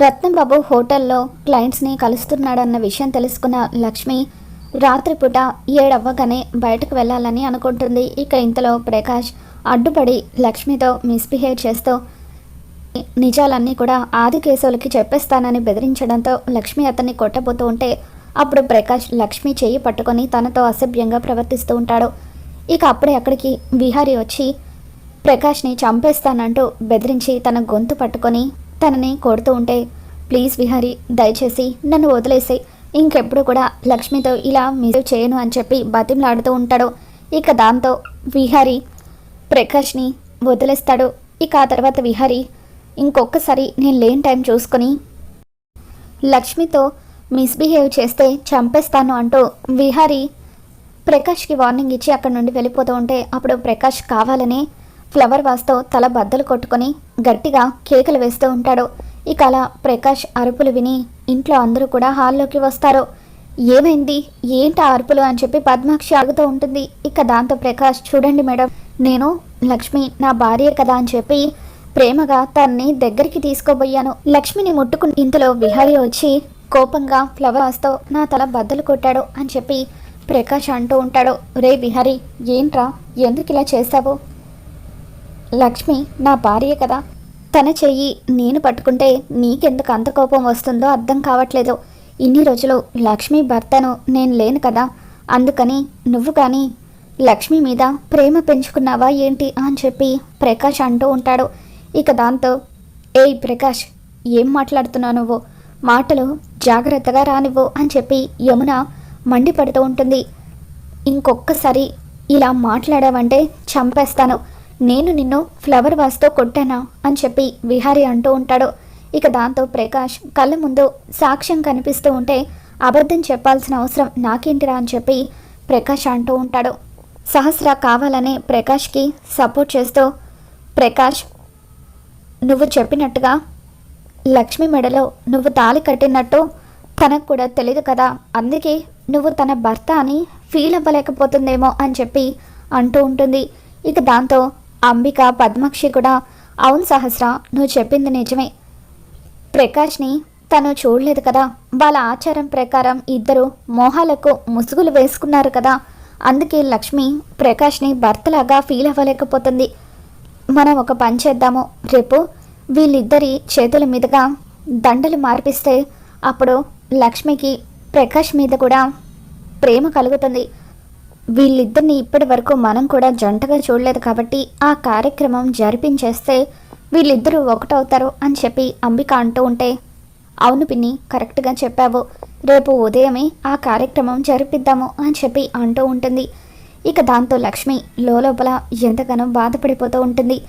రత్నంబాబు హోటల్లో క్లయింట్స్ని కలుస్తున్నాడన్న విషయం తెలుసుకున్న లక్ష్మి రాత్రిపూట ఏడవ్వగానే బయటకు వెళ్ళాలని అనుకుంటుంది. ఇక ఇంతలో ప్రకాష్ అడ్డుపడి లక్ష్మితో మిస్బిహేవ్ చేస్తూ నిజాలన్నీ కూడా ఆది కేశవులకి చెప్పేస్తానని బెదిరించడంతో లక్ష్మి అతన్ని కొట్టబోతూ ఉంటే అప్పుడు ప్రకాష్ లక్ష్మి చేయి పట్టుకొని తనతో అసభ్యంగా ప్రవర్తిస్తూ ఉంటాడు. ఇక అప్పుడే అక్కడికి విహారి వచ్చి ప్రకాష్ని చంపేస్తానంటూ బెదిరించి తన గొంతు పట్టుకొని తనని కొడుతూ ఉంటే ప్లీజ్ విహారి దయచేసి నన్ను వదిలేసి. ఇంకెప్పుడు కూడా లక్ష్మితో ఇలా మిసేవ్ చేయను అని చెప్పి బతిమలాడుతూ ఉంటాడు. ఇక దాంతో విహారి ప్రకాష్ని వదిలేస్తాడు. ఇక ఆ తర్వాత విహారి ఇంకొకసారి నేను లేని టైం చూసుకొని లక్ష్మితో మిస్బిహేవ్ చేస్తే చంపేస్తాను అంటూ విహారి ప్రకాష్కి వార్నింగ్ ఇచ్చి అక్కడ నుండి వెళ్ళిపోతూ ఉంటే అప్పుడు ప్రకాష్ కావాలని ఫ్లవర్ వాస్తో తల బద్దలు కొట్టుకొని గట్టిగా కేకలు వేస్తూ ఉంటాడు. ఇక అలా ప్రకాష్ అరుపులు విని ఇంట్లో అందరూ కూడా హాల్లోకి వస్తారు. ఏమైంది? ఏంటి అరుపులు అని చెప్పి పద్మాక్షి అడుగుతూ ఉంటుంది. ఇక దాంతో ప్రకాష్ చూడండి మేడం నేను లక్ష్మి నా భార్య కదా అని చెప్పి ప్రేమగా తన్ని దగ్గరికి తీసుకోబోయాను. లక్ష్మిని ముట్టుకుని ఇంతలో విహారీ వచ్చి కోపంగా ఫ్లవర్స్తో నా తల బద్దలు కొట్టాడు అని చెప్పి ప్రకాష్ అంటూ ఉంటాడు. రే విహారీ ఏంట్రా? ఎందుకు ఇలా చేస్తావు? లక్ష్మి నా భార్య కదా. తన చెయ్యి నేను పట్టుకుంటే నీకెందుకు అంత కోపం వస్తుందో అర్థం కావట్లేదు. ఇన్ని రోజులు లక్ష్మి భర్తను నేను లేను కదా. అందుకని నువ్వు కానీ లక్ష్మి మీద ప్రేమ పెంచుకున్నావా ఏంటి అని చెప్పి ప్రకాష్ అంటూ ఉంటాడు. ఇక దాంతో ఏయ్ ప్రకాష్ ఏం మాట్లాడుతున్నావు నువ్వు? మాటలు జాగ్రత్తగా రానివ్వు అని చెప్పి యమున మండిపడుతూ ఉంటుంది. ఇంకొక్కసారి ఇలా మాట్లాడావంటే చంపేస్తాను. నేను నిన్ను ఫ్లవర్ వాస్తో కొట్టానా? అని చెప్పి విహారి అంటూ ఉంటాడు. ఇక దాంతో ప్రకాష్ కళ్ళ ముందు సాక్ష్యం కనిపిస్తూ ఉంటే అబద్ధం చెప్పాల్సిన అవసరం నాకేంటిరా అని చెప్పి ప్రకాష్ అంటూ ఉంటాడు. సహస్ర కావాలనే ప్రకాష్కి సపోర్ట్ చేస్తూ ప్రకాష్ నువ్వు చెప్పినట్టుగా లక్ష్మి మెడలో నువ్వు తాళి కట్టినట్టు తనకు కూడా తెలియదు కదా. అందుకే నువ్వు తన భర్త అని ఫీల్ అవ్వలేకపోతుందేమో అని చెప్పి అంటూ ఉంటుంది. ఇక దాంతో అంబిక పద్మాక్షి కూడా అవును సహస్ర నువ్వు చెప్పింది నిజమే. ప్రకాష్ని తను చూడలేదు కదా. వాళ్ళ ఆచారం ప్రకారం ఇద్దరు మోహాలకు ముసుగులు వేసుకున్నారు కదా. అందుకే లక్ష్మి ప్రకాష్ని భర్తలాగా ఫీల్ అవ్వలేకపోతుంది. మనం ఒక పని చేద్దాము. రేపు వీళ్ళిద్దరి చేతుల మీదుగా దండలు మార్పిస్తే అప్పుడు లక్ష్మికి ప్రకాష్ మీద కూడా ప్రేమ కలుగుతుంది. వీళ్ళిద్దరిని ఇప్పటి వరకు మనం కూడా జంటగా చూడలేదు కాబట్టి ఆ కార్యక్రమం జరిపించేస్తే వీళ్ళిద్దరూ ఒకటవుతారు అని చెప్పి అంబిక అంటూ ఉంటే అవును పిన్ని కరెక్ట్గా చెప్పావు. రేపు ఉదయమే ఆ కార్యక్రమం జరిపిద్దాము అని చెప్పి అంటూ ఉంటుంది. ఇక దాంతో లక్ష్మి లోపల ఎంతగానో బాధపడిపోతూ ఉంటుంది.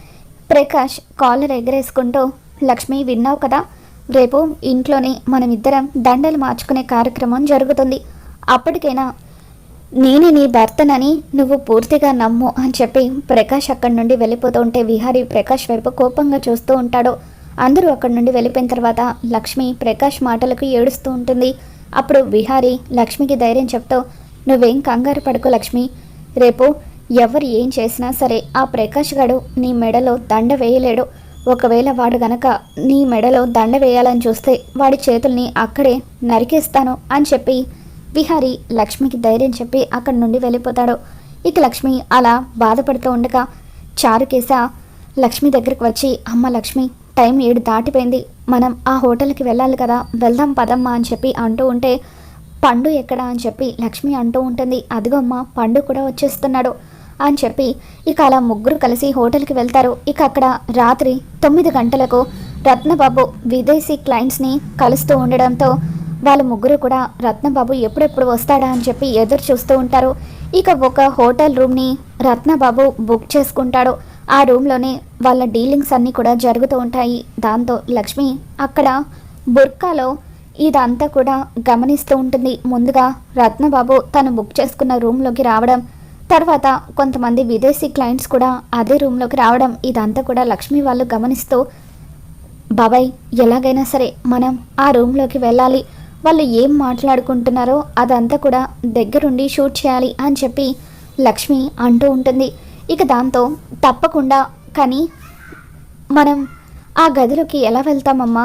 ప్రకాష్ కాలర్ ఎగరేసుకుంటూ లక్ష్మి విన్నావు కదా? రేపు ఇంట్లోనే మనమిద్దరం దండలు మార్చుకునే కార్యక్రమం జరుగుతుంది. అప్పటికైనా నేనే నీ భర్తనని నువ్వు పూర్తిగా నమ్ము అని చెప్పి ప్రకాష్ అక్కడి నుండి వెళ్ళిపోతూ ఉంటే విహారీ ప్రకాష్ వైపు కోపంగా చూస్తూ ఉంటాడు. అందరూ అక్కడి నుండి వెళ్ళిపోయిన తర్వాత లక్ష్మి ప్రకాష్ మాటలకు ఏడుస్తూ ఉంటుంది. అప్పుడు విహారీ లక్ష్మికి ధైర్యం చెప్తూ నువ్వేం కంగారు పడుకో లక్ష్మి. రేపు ఎవరు ఏం చేసినా సరే ఆ ప్రకాష్ గడు నీ మెడలో దండ వేయలేడు. ఒకవేళ వాడు గనక నీ మెడలో దండ వేయాలని చూస్తే వాడి చేతుల్ని అక్కడే నరికేస్తాను అని చెప్పి విహారి లక్ష్మికి ధైర్యం చెప్పి అక్కడి నుండి వెళ్ళిపోతాడు. ఇక లక్ష్మి అలా బాధపడుతూ ఉండగా చారుకేశ లక్ష్మి దగ్గరకు వచ్చి అమ్మ లక్ష్మి టైం ఏడు దాటిపోయింది. మనం ఆ హోటల్కి వెళ్ళాలి కదా వెళ్దాం పదమ్మా అని చెప్పి అంటూ ఉంటే పండు ఎక్కడ? అని చెప్పి లక్ష్మి అంటూ ఉంటుంది. అదిగో అమ్మ పండు కూడా వచ్చేస్తున్నాడు అని చెప్పి ఇక అలా ముగ్గురు కలిసి హోటల్కి వెళ్తారు. ఇక అక్కడ రాత్రి తొమ్మిది గంటలకు రత్నబాబు విదేశీ క్లయింట్స్ని కలుస్తూ ఉండడంతో వాళ్ళ ముగ్గురు కూడా రత్నబాబు ఎప్పుడెప్పుడు వస్తాడా అని చెప్పి ఎదురు చూస్తూ ఉంటారు. ఇక ఒక హోటల్ రూమ్ని రత్నబాబు బుక్ చేసుకుంటాడు. ఆ రూమ్లోనే వాళ్ళ డీలింగ్స్ అన్నీ కూడా జరుగుతూ ఉంటాయి. దాంతో లక్ష్మి అక్కడ బుర్కాలో ఇదంతా కూడా గమనిస్తూ ఉంటుంది. ముందుగా రత్నబాబు తను బుక్ చేసుకున్న రూమ్లోకి రావడం తర్వాత కొంతమంది విదేశీ క్లయింట్స్ కూడా అదే రూమ్లోకి రావడం ఇదంతా కూడా లక్ష్మి వాళ్ళు గమనిస్తూ బాబాయ్ ఎలాగైనా సరే మనం ఆ రూమ్లోకి వెళ్ళాలి. వాళ్ళు ఏం మాట్లాడుకుంటున్నారో అదంతా కూడా దగ్గరుండి షూట్ చేయాలి అని చెప్పి లక్ష్మి అంటూ ఉంటుంది. ఇక దాంతో తప్పకుండా కానీ మనం ఆ గదిలోకి ఎలా వెళ్తామమ్మా?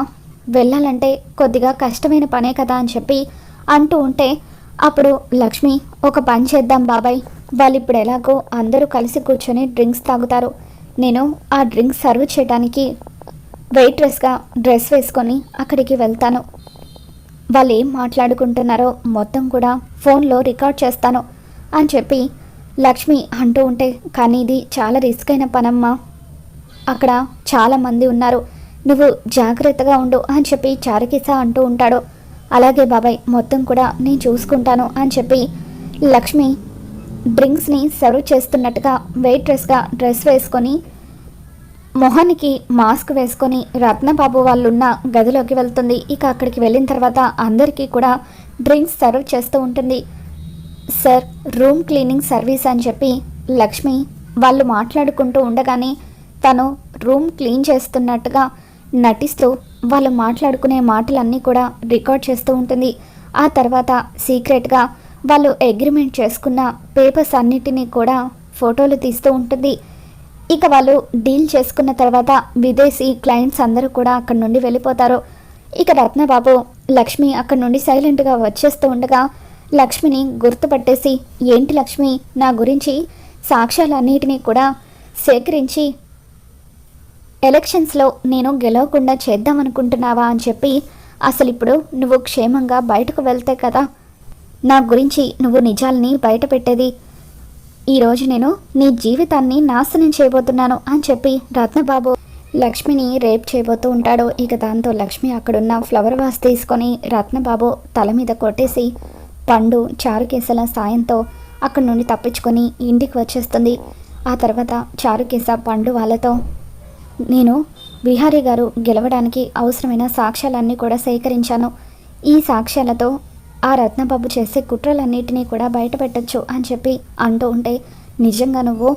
వెళ్ళాలంటే కొద్దిగా కష్టమైన పనే కదా అని చెప్పి అంటూ ఉంటే అప్పుడు లక్ష్మి ఒక పని చేద్దాం బాబాయ్. వాళ్ళు ఇప్పుడు ఎలాగో అందరూ కలిసి కూర్చొని డ్రింక్స్ తాగుతారు. నేను ఆ డ్రింక్స్ సర్వ్ చేయడానికి వెయిట్రెస్గా డ్రెస్ వేసుకొని అక్కడికి వెళ్తాను. వాళ్ళు ఏం మాట్లాడుకుంటున్నారో మొత్తం కూడా ఫోన్లో రికార్డ్ చేస్తాను అని చెప్పి లక్ష్మి అంటూ ఉంటే కానీ ఇది చాలా రిస్క్ అయిన పనమ్మా. అక్కడ చాలామంది ఉన్నారు. నువ్వు జాగ్రత్తగా ఉండు అని చెప్పి చారకిస అంటూ ఉంటాడు. అలాగే బాబాయ్ మొత్తం కూడా నేను చూసుకుంటాను అని చెప్పి లక్ష్మి డ్రింక్స్ని సర్వ్ చేస్తున్నట్టుగా వెయిట్రెస్గా డ్రెస్ వేసుకొని మొహానికి మాస్క్ వేసుకొని రత్నబాబు వాళ్ళున్న గదిలోకి వెళ్తుంది. ఇక అక్కడికి వెళ్ళిన తర్వాత అందరికీ కూడా డ్రింక్స్ సర్వ్ చేస్తూ ఉంటుంది. సార్ రూమ్ క్లీనింగ్ సర్వీస్ అని చెప్పి లక్ష్మి వాళ్ళు మాట్లాడుకుంటూ ఉండగానే తను రూమ్ క్లీన్ చేస్తున్నట్టుగా నటిస్తూ వాళ్ళు మాట్లాడుకునే మాటలన్నీ కూడా రికార్డ్ చేస్తూ ఉంటుంది. ఆ తర్వాత సీక్రెట్గా వాళ్ళు అగ్రిమెంట్ చేసుకున్న పేపర్స్ అన్నిటినీ కూడా ఫోటోలు తీస్తూ ఉంటుంది. ఇక వాళ్ళు డీల్ చేసుకున్న తర్వాత విదేశీ క్లయింట్స్ అందరూ కూడా అక్కడి నుండి వెళ్ళిపోతారు. ఇక రత్నబాబు లక్ష్మి అక్కడి నుండి సైలెంట్గా వచ్చేస్తూ ఉండగా లక్ష్మిని గుర్తుపట్టేసి ఏంటి లక్ష్మి నా గురించి సాక్ష్యాలన్నిటినీ కూడా సేకరించి ఎలక్షన్స్లో నేను గెలవకుండా చేద్దామనుకుంటున్నావా? అని చెప్పి అసలు ఇప్పుడు నువ్వు క్షేమంగా బయటకు వెళ్తే కదా నా గురించి నువ్వు నిజాలని బయట పెట్టేది ఈరోజు నేను నీ జీవితాన్ని నాశనం చేయబోతున్నాను అని చెప్పి రత్నబాబు లక్ష్మిని రేప్ చేయబోతూ ఉంటాడు. ఇక దాంతో లక్ష్మి అక్కడున్న ఫ్లవర్ వాస్ తీసుకొని రత్నబాబు తల మీద కొట్టేసి పండు చారుకేసల సాయంతో అక్కడి నుండి తప్పించుకొని ఇంటికి వచ్చేస్తుంది. ఆ తర్వాత చారుకేస పండు వాళ్ళతో నేను విహారీ గారు గెలవడానికి అవసరమైన సాక్ష్యాలన్నీ కూడా సేకరించాను. ఈ సాక్ష్యాలతో ఆ రత్నబాబు చేసే కుట్రలన్నిటినీ కూడా బయట పెట్టచ్చు అని చెప్పి అంటూ ఉంటే నిజంగా నువ్వు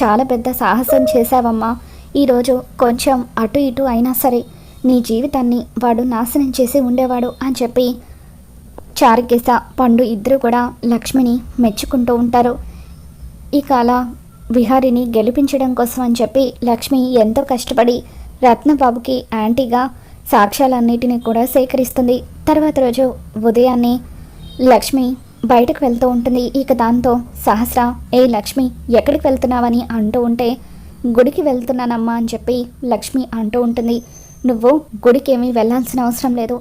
చాలా పెద్ద సాహసం చేశావమ్మా. ఈరోజు కొంచెం అటు ఇటు అయినా సరే నీ జీవితాన్ని వాడు నాశనం చేసి ఉండేవాడు అని చెప్పి చారుకేశ పండు ఇద్దరు కూడా లక్ష్మిని మెచ్చుకుంటూ ఉంటారు. ఇక అలా విహారిని గెలిపించడం కోసం అని చెప్పి లక్ష్మి ఎంతో కష్టపడి రత్నబాబుకి యాంటీగా సాక్ష్యాలన్నిటినీ కూడా సేకరిస్తుంది. తర్వాత రోజు ఉదయాన్నే లక్ష్మి బయటకు వెళ్తూ ఉంటుంది. ఇక దాంతో సహస్ర ఏ లక్ష్మి ఎక్కడికి వెళ్తున్నావని అంటూ ఉంటే గుడికి వెళ్తున్నానమ్మా అని చెప్పి లక్ష్మి అంటూ ఉంటుంది. నువ్వు గుడికి ఏమీ వెళ్ళాల్సిన అవసరం లేదు.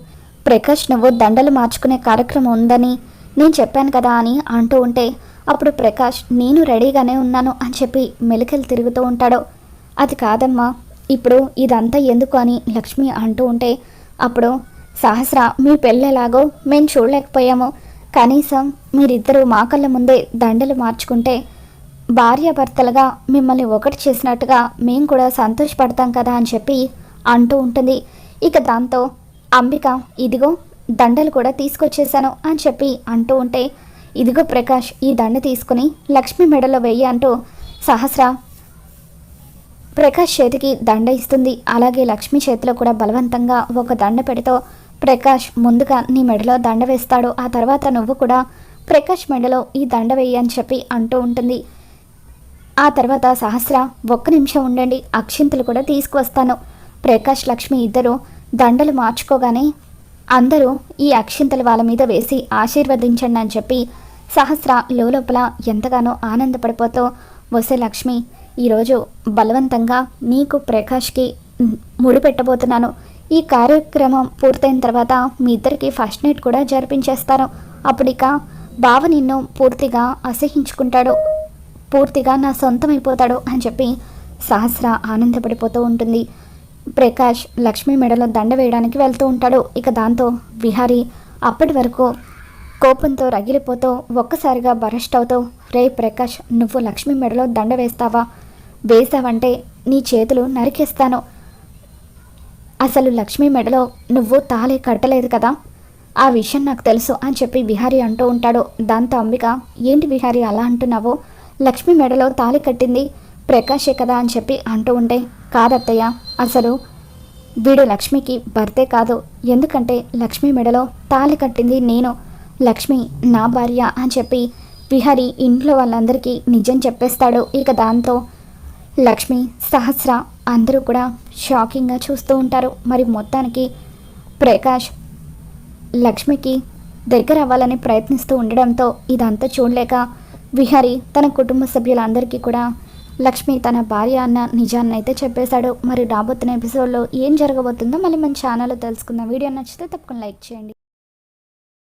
ప్రకాష్ నువ్వు దండలు మార్చుకునే కార్యక్రమం ఉందని నేను చెప్పాను కదా అని అంటూ ఉంటే అప్పుడు ప్రకాష్ నేను రెడీగానే ఉన్నాను అని చెప్పి మెలికలు తిరుగుతూ ఉంటాడు. అది కాదమ్మా ఇప్పుడు ఇదంతా ఎందుకు అని లక్ష్మి అంటూ ఉంటే అప్పుడు సహస్ర మీ పెళ్ళెలాగో మేము చూడలేకపోయాము. కనీసం మీరిద్దరూ మా కళ్ళ ముందే దండలు మార్చుకుంటే భార్యాభర్తలుగా మిమ్మల్ని ఒకటి చేసినట్టుగా మేము కూడా సంతోషపడతాం కదా అని చెప్పి అంటూ ఉంటుంది. ఇక దాంతో అంబిక ఇదిగో దండలు కూడా తీసుకొచ్చేసాను అని చెప్పి అంటూ ఉంటే ఇదిగో ప్రకాష్ ఈ దండ తీసుకుని లక్ష్మి మెడలో వెయ్యి అంటూ సహస్ర ప్రకాష్ చేతికి దండ ఇస్తుంది. అలాగే లక్ష్మి చేతిలో కూడా బలవంతంగా ఒక దండ పెడితో ప్రకాష్ ముందుగా నీ మెడలో దండ వేస్తాడు. ఆ తర్వాత నువ్వు కూడా ప్రకాష్ మెడలో ఈ దండ వేయి అని చెప్పి అంటూ ఉంటుంది. ఆ తర్వాత సహస్ర ఒక్క నిమిషం ఉండండి. అక్షింతలు కూడా తీసుకువస్తాను. ప్రకాష్ లక్ష్మి ఇద్దరు దండలు మార్చుకోగానే అందరూ ఈ అక్షింతలు వాళ్ళ మీద వేసి ఆశీర్వదించండి అని చెప్పి సహస్ర లోపల ఎంతగానో ఆనందపడిపోతూ వసే లక్ష్మి ఈరోజు బలవంతంగా నీకు ప్రకాష్కి ముడి పెట్టబోతున్నాను. ఈ కార్యక్రమం పూర్తయిన తర్వాత మీ ఇద్దరికి ఫస్ట్ నైట్ కూడా జరిపించేస్తాను. అప్పుడిక బావ నిన్ను పూర్తిగా అసహించుకుంటాడు. పూర్తిగా నా సొంతమైపోతాడు అని చెప్పి సహస్ర ఆనందపడిపోతూ ఉంటుంది. ప్రకాష్ లక్ష్మి మెడలో దండ వేయడానికి వెళ్తూ ఉంటాడు. ఇక దాంతో విహారీ అప్పటి వరకు కోపంతో రగిలిపోతూ ఒక్కసారిగా బరెస్ట్ అవుతూ రే ప్రకాష్ నువ్వు లక్ష్మి మెడలో దండ వేస్తావా? వేసావంటే నీ చేతులు నరికేస్తాను. అసలు లక్ష్మి మెడలో నువ్వు తాళి కట్టలేదు కదా? ఆ విషయం నాకు తెలుసు అని చెప్పి విహారీ అంటూ ఉంటాడు. దాంతో అంబిక ఏంటి విహారీ అలా అంటున్నావు? లక్ష్మి మెడలో తాళి కట్టింది ప్రకాషే కదా? అని చెప్పి అంటూ ఉంటే కాదత్తయ్య అసలు వీడు లక్ష్మికి భర్తే కాదు. ఎందుకంటే లక్ష్మి మెడలో తాళి కట్టింది నేను. లక్ష్మి నా భార్య అని చెప్పి విహారీ ఇంట్లో వాళ్ళందరికీ నిజం చెప్పేస్తాడు. ఇక దాంతో లక్ష్మి సహస్ర అందరూ కూడా షాకింగ్గా చూస్తూ ఉంటారు. మరి మొత్తానికి ప్రకాష్ లక్ష్మికి దగ్గర అవ్వాలని ప్రయత్నిస్తూ ఉండడంతో ఇదంతా చూడలేక విహారి తన కుటుంబ సభ్యులందరికీ కూడా లక్ష్మి తన భార్య అన్న నిజాన్ని అయితే చెప్పేశాడు. మరి రాబోతున్న ఎపిసోడ్లో ఏం జరగబోతుందో మళ్ళీ మన ఛానల్లో తెలుసుకుందాం. వీడియో నచ్చితే తప్పకుండా లైక్ చేయండి.